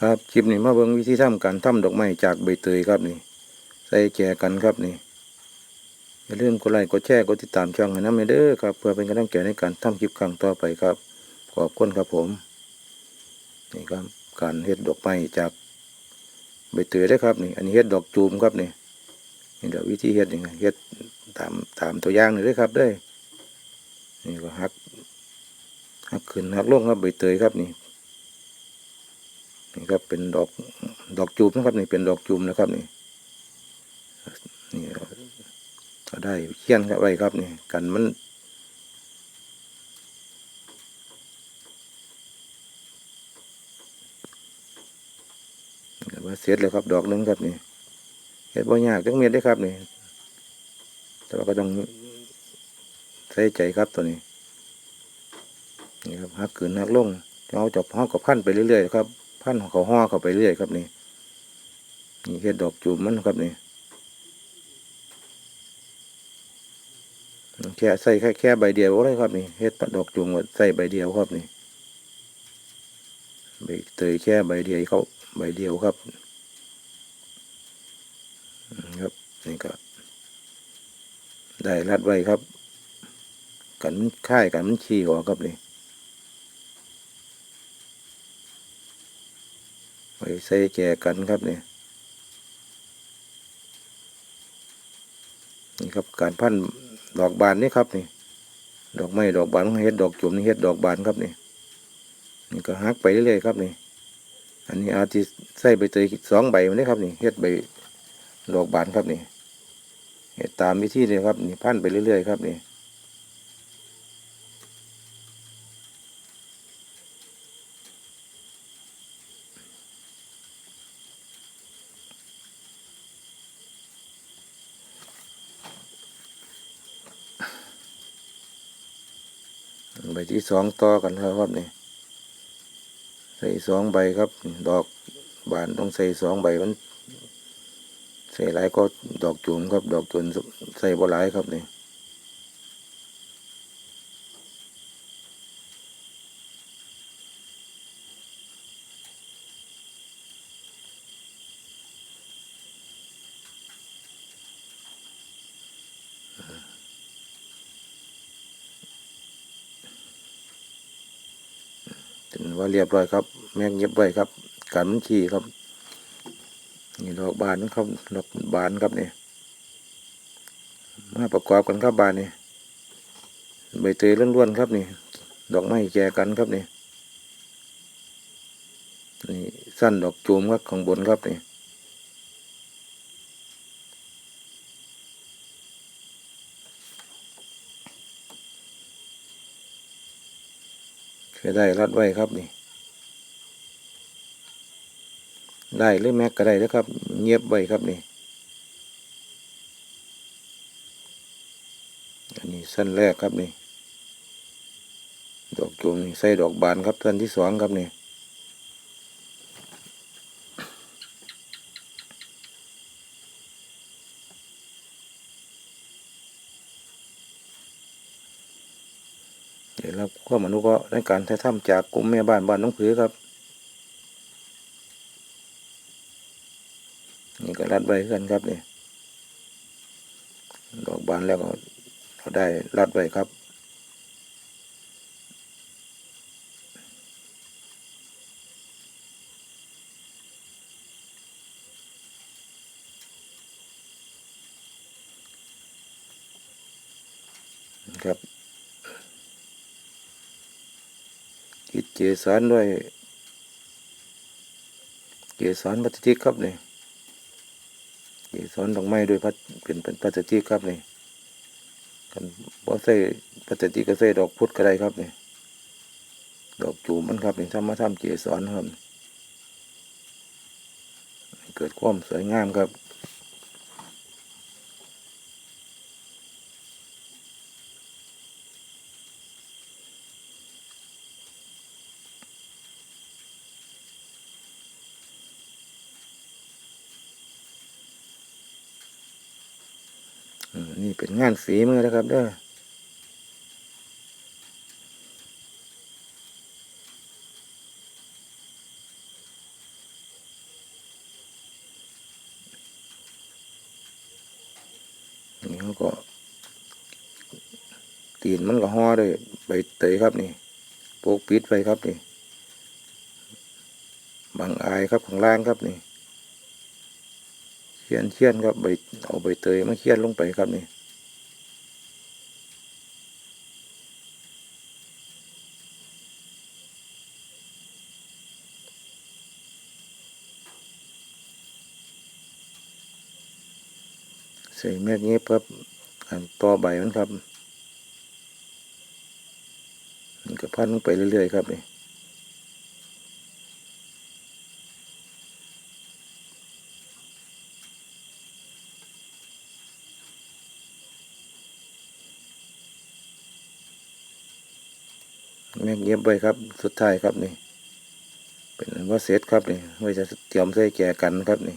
ครับคลิปนี้มาเบิ่งวิธีทำการทำดอกไม้จากใบเตยครับนี่ ใส่แจกันครับนี่อย่าลืมกดไลค์กดแชร์กดติดตามช่องให้น้ำเด้อครับเพื่อเป็นกำลังใจในการทำคลิปครั้งต่อไปครับ ขอบคุณครับผมนี่ครับการเฮ็ดดอกไม้จากใบเตยได้ครับนี่ อันนี้เฮ็ดดอกจูมครับนี่นี่เดี๋ยววิธีเฮ็ดยังไงเฮ็ดตามตามตัวอย่างนี่เด้ครับเด้นี่ก็หักหักขึ้นหักลงครับใบเตยครับนี่ นี่ครับเป็นดอกดอกจูบนะครับ นี่เป็นดอกจูมนะครับ นี่นี่เราได้เขี้ยนครับไว้ครับนี่กันมันนี่ว่าเสร็จแล้วครับ ดอกหนึงครับนี่เห็ดบ่ยากจังเม็ดได้ครับนี่แต่ว่าก็ต้องใส่ใจครับตัวนี้นี่ครับหักขึ้นหักลงเอาจับห้องกับพันไปเรื่อยๆครับ พันเขาห่อเข้าไปเรื่อยครับนี่นี่เฮ็ดดอกจูบมันครับนี่แค่ใส่แค่แค่ใบเดียวก็ได้ครับนี่เฮ็ดดอกจูบก็ใส่ใบเดียวครับนี่ใบเตยแค่ใบเดียวเขาใบเดียวครับ ครับนี่ก็ได้รัดไว้ครับ กันมันค่ายกันมันขี้ออกครับนี่ ไปใส่แจกันครับนี่นี่ครับการพันดอกบานนี่ครับนี่ดอกไม้ดอกบานของเฮ็ดดอกจุ่มนี่เฮ็ดดอกบานครับนี่นี่ก็หักไปเรื่อยๆครับนี่อันนี้อาทิใส่ใบเตยสองใบมันนี่ครับนี่เฮ็ดใบดอกบานครับนี่เฮ็ดตามวิธีเลยครับนี่พันไปเรื่อยๆครับนี่ ใบที่สองต่อกันครับครับนี่ใส่สองใบครับ ดอกบานต้องใส่สองใบมันใส่หลายก็ดอกจูนครับ ดอกจูนใส่บ่หลายครับนี่ ถึงว่าเรียบร้อยครับ แม่งเย็บไว้ครับการมันขี้ครับ นี่ดอกบานครับดอกบานครับนี่มาประกอบกันครับบานนี่ใบเตยล้วนๆครับนี่ ดอกไม้แจกันครับนี่นี่สั้นดอกจูมครับของบนครับนี่ เคยได้รัดไว้ครับนี่ ได้หรือแม็กก็ได้นะครับ เงียบไว้ครับนี่ อันนี้สั้นแรกครับนี่ ดอกจูมนี่ใส่ดอกบานครับสั้นที่สองครับนี่ เดี๋ยวรับข้อมนุก็ในการถ่ายทำจากกลุ่มแม่บ้านบ้านน้องผือครับ นี่ก็รัดไว้กันครับนี่ดอกบานแล้วก็เราได้รัดไว้ครับครับ กิดเจสานด้วย เจสานพลาสติกครับนี่เกสรดอกไม้ด้วยพัดเป็นเป็นพลาสติกครับนี่กันบ่ใส่พลาสติกก็ใส่ดอกพุธก็ได้ครับนี่ดอกจูมันครับนี่ทำมาทำเกสรครับเกิดความสวยงามครับ นี่เป็นงานฝีมือนะครับเด้อนี่เขาก็ตีนมันก็ห่อด้วยใบเตยครับนี่โปกปิดไปครับนี่บางอายครับของล่างครับนี่ เชียนเชียนครับใบเอาใบเตยมาเชียนลงไปครับนี่ใส่แม่เงี้ยครับอันต่อใบมันครับ มันก็พันลงไปเรื่อยๆครับนี่ แม่งเงียบไว้ครับ สุดท้ายครับนี่ เป็นอันว่าเสร็จครับนี่ไว้จะเตรียมใส่แก่กันครับนี่